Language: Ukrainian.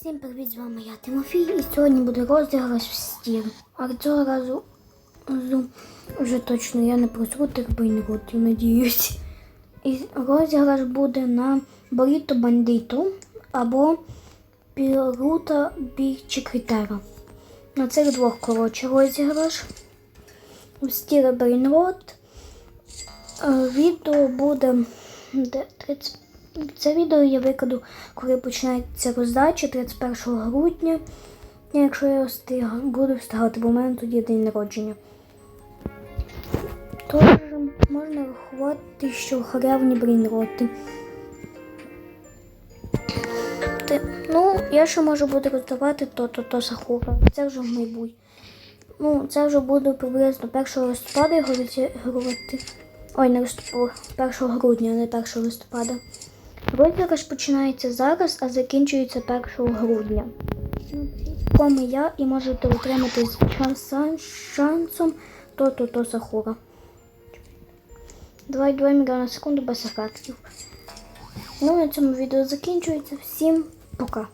Всім привіт, з вами я Тимофій, і сьогодні буде розіграш в стір. А цього разу вже точно я не просру тих бейнротів, надіюсь. І розіграш буде на Боріто Бандито або Пірута Бійчикритера. На цих двох, коротше, розіграш. В стірі Брейнрот. Е, Відео буде де 30 це відео я викладу, коли починається роздача 31 грудня. Якщо я встиг, буду встигати, бо в мене тоді день народження. Тож можна рахувати, що халявні брейнроти. Ти- Ну, я ще можу буду роздавати то-то то Сахура. Це вже в майбутнє. Ну, це вже буде приблизно 1 листопада його розігрувати. Ой, не листопада, 1 грудня, а не 1 листопада. Розіграш починається зараз, а закінчується 1 грудня. Коми я і можете отримати з шанс- шансом то-то то Сахура. 2,2 мільйона на секунду без ефектів. Ну, на цьому відео закінчується. Всім пока.